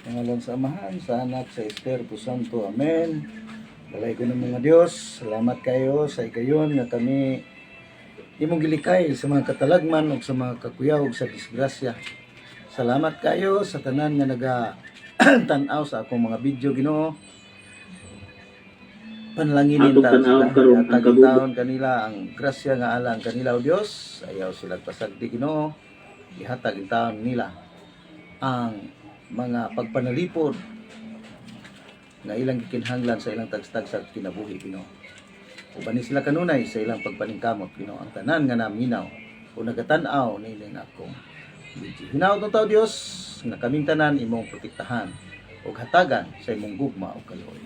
Pangalan sa Amahan, sa Anak, sa Espiritu Santo. Amen. Balay ko ng mga Diyos. Salamat kayo sa ikayon nga kami imong gilikay sa mga katalagman o sa mga kakuyaw sa disgrasya. Salamat kayo sa tanan nga naga tanaw sa akong mga video Ginoo. Panalanginin Atong ta kabubuan. taon kanila ang grasya nga ala ang kanila o Dios. Ayaw sila pasagdi Ginoo. Ihatag taon nila ang mga pagpanalipod nga ilang gikinhanglan sa ilang tagstag sa kinabuhi Ginoo. Uban ni sila kanunay sa ilang pagpaningkamot Ginoo ang tanan nga naminaw o nagatan-aw nining akong video. Hinaot ng tao Dios nga kaming tanan imong protektahan ug hatagan sa imong gugma o kaluoy.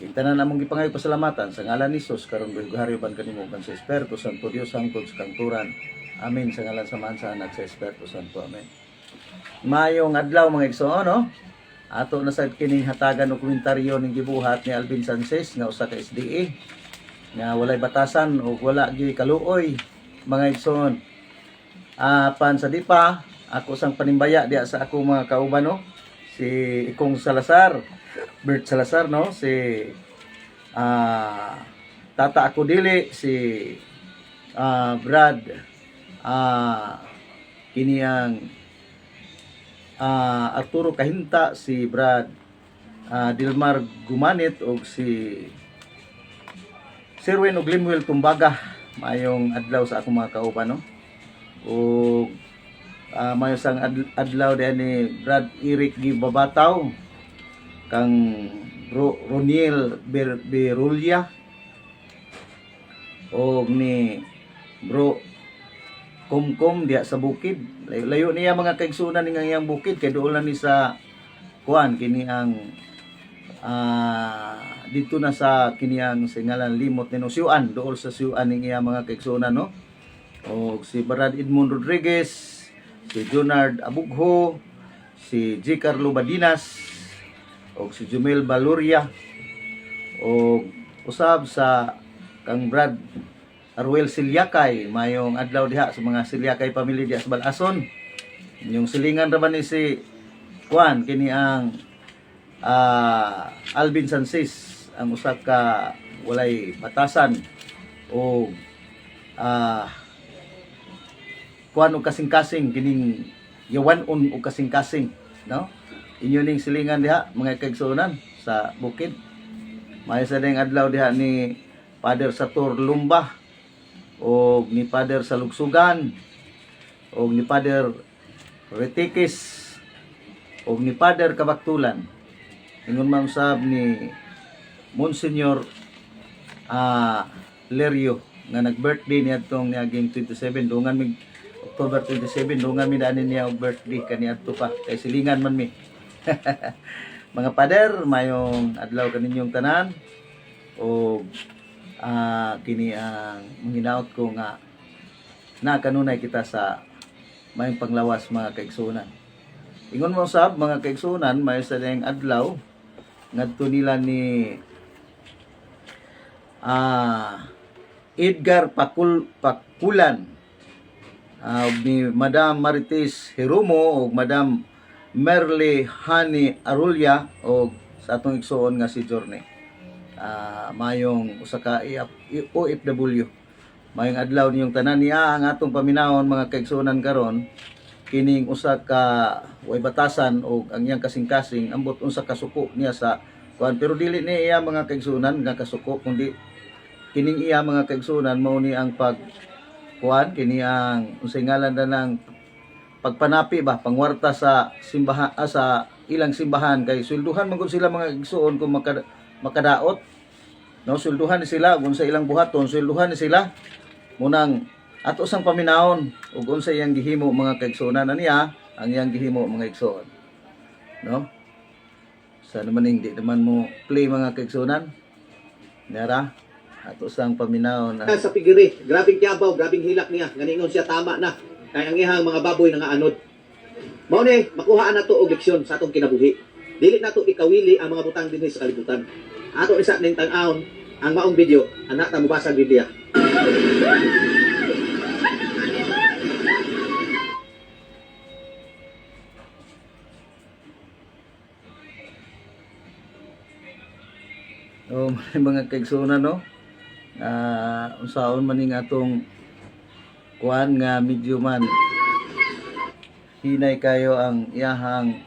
King tanan among gipangayo pasalamatan sa ngalan ni Jesus karon gahari ban kanimo kan sa Espiritu Santo Dios hangtod sa kanturan. Amen sa ngalan sa Mansa anak sa Espiritu Santo. Amen. Mayong adlaw mga igsoon, no? Ato na sa kining hatagan o komentaryo ning gibuhat ni Alvin Sanchez nga usa ka SDA nga walay batasan o wala gi kaluoy mga igsoon. Ah, pan sa di pa, ako sang panimbaya diya sa ako mga kauban no. Si Ikong Salazar, Bert Salazar no, si ah Tata ako dili si ah Brad ah kini ang ah Arturo Kahinta, si Brad ah, Dilmar Gumanit o si Sirwin og Limwell Tumbaga. Mayong adlaw sa akong mga kauban no? O ah, mayo sang ad- adlaw diyan ni Brad Eric Gibabataw kang Ro- Roniel Ber- Berulya o ni Bro kumkum diya sa bukid. Layo, layo niya mga kaigsunan ni iyang bukid kay lang ni sa kuan kini ang ah, dito na sa kini ang singalan limot ni Siuan dool sa Siuan ning iyang mga kaigsunan no. O si Brad Edmond Rodriguez, si Junard Abugho, si G. Carlo Badinas, o si Jumel Baluria, o usab sa kang Brad Arwel Silyakay, mayong adlaw diha sa mga Silyakay family diha sa Balason. Yung silingan ra man ni si Juan kini ang ah, Alvin Sanchez ang usa ka walay batasan o ah kuan og kasing-kasing kining yawan-on og kasing-kasing, no? Inyo ning silingan diha mga kaigsunan sa bukid. May sa adlaw diha ni Father Satur Lumba o ni Father sa Lugsugan o ni Father Retikis. O ni Father Kabaktulan. Ingon man sab ni Monsignor ah Lerio nga nag-birthday niya tong niaging 27 dungan mig October 27 dungan mi daanin niya og birthday kaniadto pa. Kay silingan man mi. Mga pader mayong adlaw kaninyong tanan. O ah kini ang manginaot ko nga na kanunay kita sa mayong panglawas mga kaigsunan. Ingon mo sab mga kaigsunan may sa adlaw ngadto nila ni ah Edgar Pakul Pakulan ug ni Madam Marites Herumo ug Madam Merle Hani Arulya o sa atong igsuon nga si Jorne ah mayong usa ka OFW mayong adlaw niyong tanan. Niya ang atong paminawon mga kaigsunan karon kining usa ka way batasan o ang iyang kasing-kasing ambot unsa ka suko niya sa kuan. Pero dili ni iya mga kaigsunan nga kasuko kundi kining iya mga kaigsunan mao ni ang pag kuan kini ang unsay ngalan na ng pagpanapi ba pangwarta sa simbahan ah, sa ilang simbahan. Kay swelduhan man sila mga igsuon kung makada, makadaot no swelduhan ni sila kung sa ilang buhaton swelduhan ni sila munang ato sang paminahon ug unsa iyang gihimo mga kaigsunan na niya ang iyang gihimo mga igsoon no sa naman hindi naman mo play mga kaigsunan Nara, ato sang paminahon na sa pigiri, grabing kiabaw, grabing hilak niya, ganingon siya tama na. Kay ang ihang mga baboy nga anod. Mao ni makuhaan nato og leksyon sa atong kinabuhi. Dili nato ikawili ang mga butang dinhi sa kalibutan ato isa ning tan-awon ang maong video anak ta mubasa Biblia. Oh, may mga kaigsuna no. Ah, uh, unsaon man ning atong kuan nga medyo man hinay kayo ang iyahang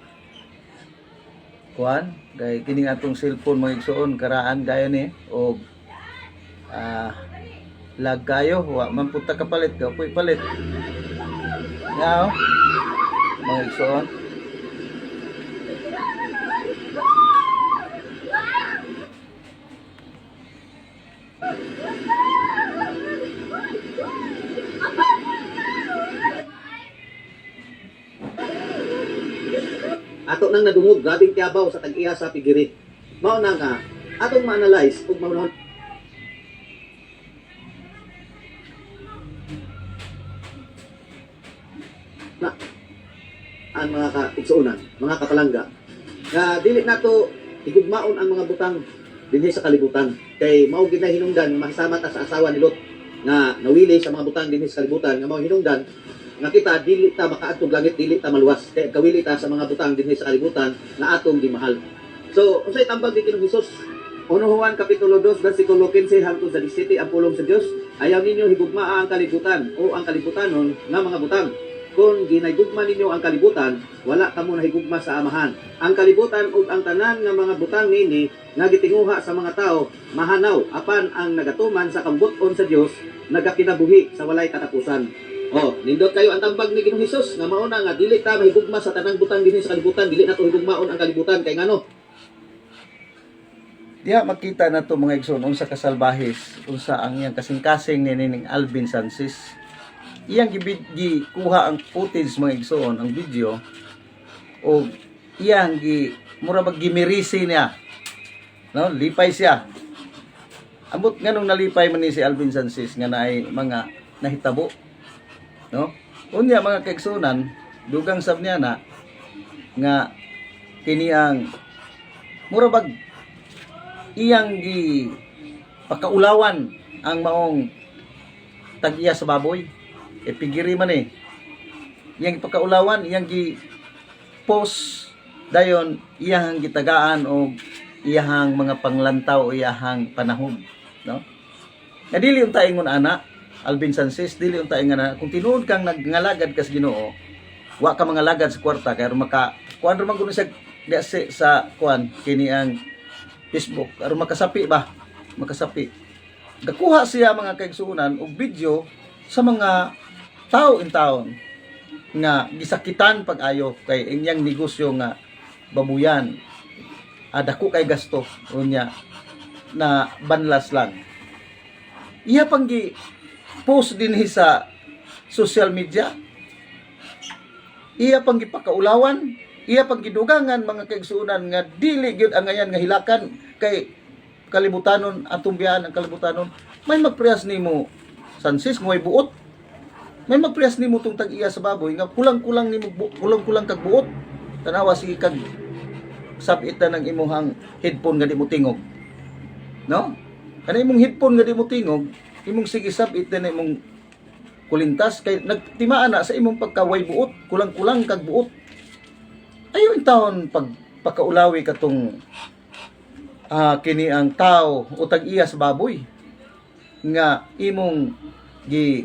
kuan kay kining atong cellphone mga igsuon karaan gayo ni o ah lag kayo wa man punta ka palit ka puy palit Yaw. Mga igsoon. Ato nang nadungog, grabing tiyabaw sa tag-iya sa pigiri. Mao na nga, atong ma-analyze ug maunahon na ang mga kaigsuonan, mga kapalangga, nga dili nato igugmaon ang mga butang dinhi sa kalibutan. Kay mao gid na hinungdan makasama ta sa asawa ni Lot nga nawili sa mga butang dinhi sa kalibutan nga mao hinungdan nga kita dili ta makaadtong langit dili ta maluwas kay kawili ta sa mga butang dinhi sa kalibutan nga atong gimahal. So unsay tambag ni Ginoong Hesus? Uno Juan Kapitulo 2, versikulo 15 hangtod sa 17 ang pulong sa Dios. Ayaw ninyo higugmaa ang kalibutan o ang kalibutanon nga mga butang. Kung ginahigugma ninyo ang kalibutan, wala kamo nahigugma sa amahan. Ang kalibutan ug ang tanan nga mga butang nini nga gitinguha sa mga tao mahanaw apan ang nagatuman sa kambuton sa Dios nagakinabuhi sa walay katapusan. Oh, nindot kayo ang tambag ni Ginoong Hesus nga mao na nga dili ta mahigugma sa tanang butang dinhi sa kalibutan, dili na to higugmaon ang kalibutan kay ngano? Diya makita na to mga igsoon unsa kasalbahis, unsa ang iyang kasing-kasing ni ning Alvin Sansis. Iyang gibid gi kuha ang footage mga igsoon, ang video o iyang gi mura bag gimirisi niya. No, lipay siya. Amot nganong nalipay man ni si Alvin Sansis nga naay mga nahitabo. No? Unya mga kaigsunan, dugang sab niya na nga kini ang mura bag iyang gi pakaulawan ang maong tag-iya sa baboy. E pigiri man eh. Iyang pakaulawan, iyang gi post dayon iyang gitagaan o iyahang mga panglantaw o iyahang panahon, no? Nga dili unta ingon ana, Alvin Sansis, dili unta ingon ana kung tinuod kang nagngalagad kas Ginoo, wa ka mga lagad sa kwarta kay maka kuan ra man kuno sa diya si- sa kuan kini ang Facebook aron makasapi ba? Makasapi. Gakuha siya mga kaigsuonan og video sa mga tao in town nga gisakitan pag-ayo kay inyang negosyo nga babuyan. Adako kay gasto unya na banlas lang. Iya pang gi post dinhi sa social media. Iya pang gipakaulawan iya pang gidugangan mga kaigsuonan nga dili gyud ang ngayan nga hilakan kay kalibutanon atong biyan ang kalibutanon. May magpriyas nimo sansis mo ay buot. May magpriyas nimo tong tag-iya sa baboy nga kulang-kulang nimo kulang-kulang kag buot. Tanawa sige kag sapit ng imuhang headphone nga di mo tingog. No? Kana imong headphone nga di mo tingog imong sige sapit na imong kulintas. Kay nagtimaan na sa imong pagkaway buot kulang-kulang kag buot. Ayo in taon pag pagkaulawi katong ah kini ang tao o tag-iya sa baboy nga imong gi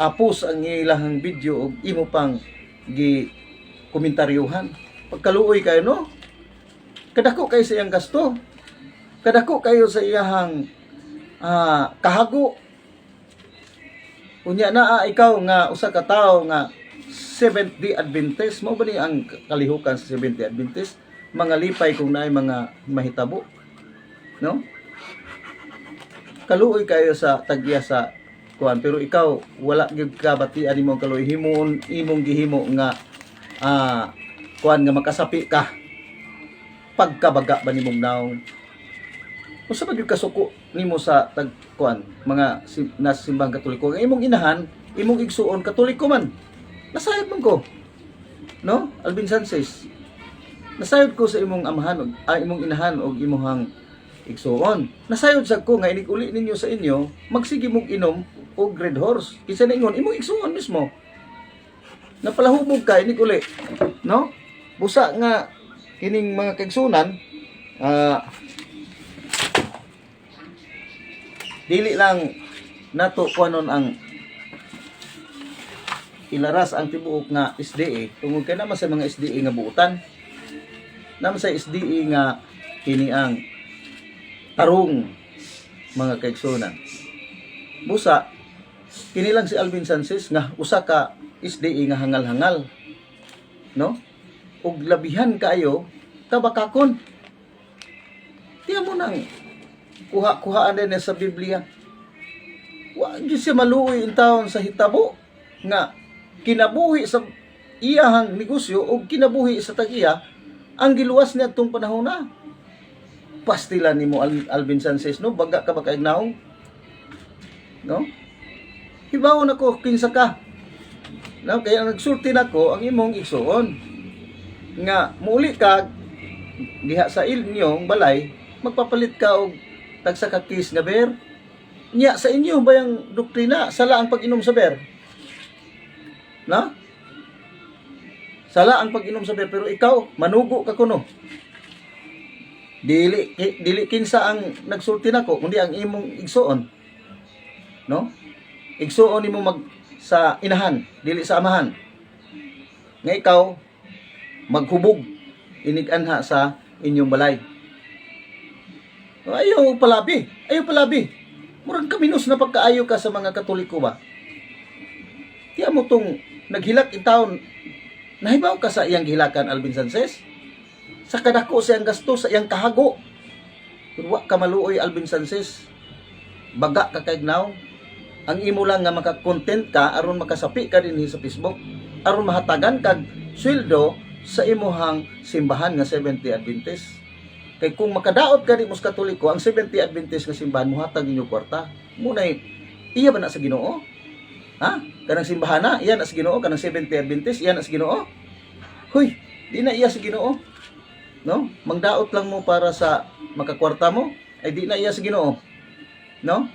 apos ang ilahang video og imo pang gi komentaryuhan pagkaluoy kayo no? Kadako kayo sa iyang gasto. Kadako kayo sa iyahang ah, kahago. Unya na ikaw nga usa ka tawo nga Seventh Day Adventist. Mo ba ni ang kalihukan sa Seventh Day Adventist? Mga lipay kung naay mga mahitabo. No? Kaluoy kayo sa tagya sa kuan pero ikaw wala gyud ka batian nimo ang kaluoy. Himuon imong gihimo nga ah kuan nga makasapi ka. Pagkabaga ba nimong naong Usa ba gyud kasuko nimo sa tag kuan mga sim, nasa katoliko? Ang imong inahan imong igsuon katoliko man. Nasayod man ko. No? Alvin Sanchez. Nasayod ko sa imong amahan og ah, imong inahan og imong igsuon. Nasayod sa ko nga inig uli ninyo sa inyo magsige mong inom og red horse. Kinsa na ingon imong igsuon mismo. Napalahubog ka inig uli no? Busa nga kining mga kagsunan ah dili lang nato kuanon ang ilaras ang tibuok nga SDA tungod kay naman sa mga SDA nga buutan. Naman sa SDA nga kini ang tarong mga kaigsunan. Busa kini lang si Alvin Sanchez nga usa ka SDA nga hangal-hangal. No? Ug labihan kayo tabakakon tiya mo nang kuha-kuhaan din sa Biblia. Wa gyud siya maluoy in taon sa hitabo nga kinabuhi sa iyahang negosyo o kinabuhi sa tagiya ang giluwas niya tong panahon na. Pastilan nimo Al- Alvin Sanchez no? Baga ka ba kaignaong no? Hibaw na ko kinsa ka? No? Kaya nagsulti nako ang imong igsuon nga muli ka diha sa inyong balay magpapalit ka og tagsa ka kis nga ber nya sa inyo ba yung doktrina? Sala ang pag-inom sa ber. Na? Sala ang pag-inom sa ber pero ikaw manugo ka kuno. Dili dili kinsa ang nagsulti nako kundi ang imong igsuon no? Igsuon nimo mag sa inahan dili sa amahan. Nga ikaw maghubog inig-anha sa inyong balay ayaw palabi. Ayaw palabi. Murag kaminos na pagkaayo ka sa mga katoliko ba? Tiya mo tong naghilak in taon nahibaw ka sa iyang gilakan Alvin Sanchez? Sa kadako sa iyang gasto sa iyang kahago? Wa ka maluoy Alvin Sanchez. Baga ka kay now ang imo lang nga maka-content ka aron makasapi ka dinhi sa Facebook. Aron mahatagan kag sweldo sa imuhang simbahan nga 70 Adventist kay kung makadaot ka di mos katoliko ang 70 Adventist nga simbahan muhatag inyo kwarta. Munay iya ba na sa Ginoo? Ha? Kanang simbahan na iya na sa Ginoo? Kanang 70 Adventist iya na sa Ginoo? Huy di na iya sa Ginoo. No? Mangdaot lang mo para sa makakwarta mo ay di na iya sa Ginoo. No?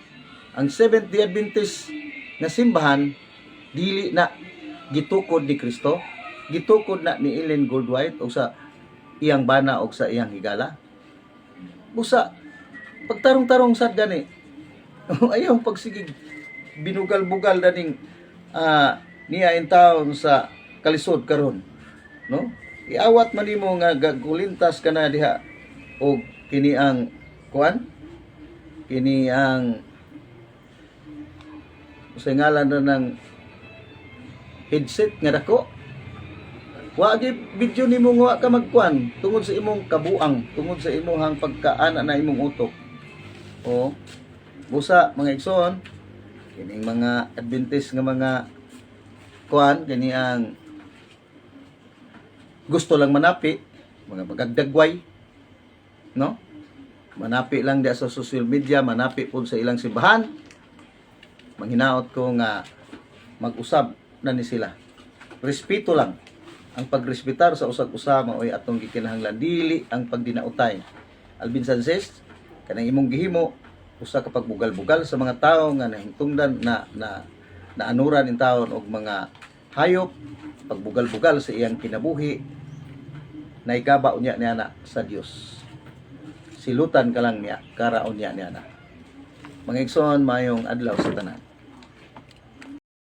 Ang 70 Adventist nga simbahan dili na gitukod ni Kristo gitukod na ni Ellen Goldwhite o sa iyang bana o sa iyang higala busa pagtarong-tarong sad gani. Ayaw pagsigig. Binugal-bugal daning ah, niya in town sa kalisod karon no? Iawat man nimo nga gagulintas ka na diha o kini ang kuan kini ang sa ngalan na ng headset nga dako wa di video nimo nga ka magkuan tungod sa imong kabuang tungod sa imong pagkaana na imong utok. O busa mga igsoon kining mga adventist nga mga kuan kini ang gusto lang manapi mga magagdagway no? Manapi lang dia sa social media manapi pud sa ilang simbahan. Manghinaot ko nga mag-usab na ni sila. Respeto lang ang pagrespetar sa usag usama oy atong gikinahanglan dili ang pagdinautay. Alvin Sanchez kanang imong gihimo usa ka pagbugal-bugal sa mga tawo nga nahintungdan na na naanuran in taon og mga hayop pagbugal-bugal sa iyang kinabuhi. Naigaba unya niya na sa Dios silutan ka lang niya karaon niya niya na mga igsoon mayong adlaw sa tanan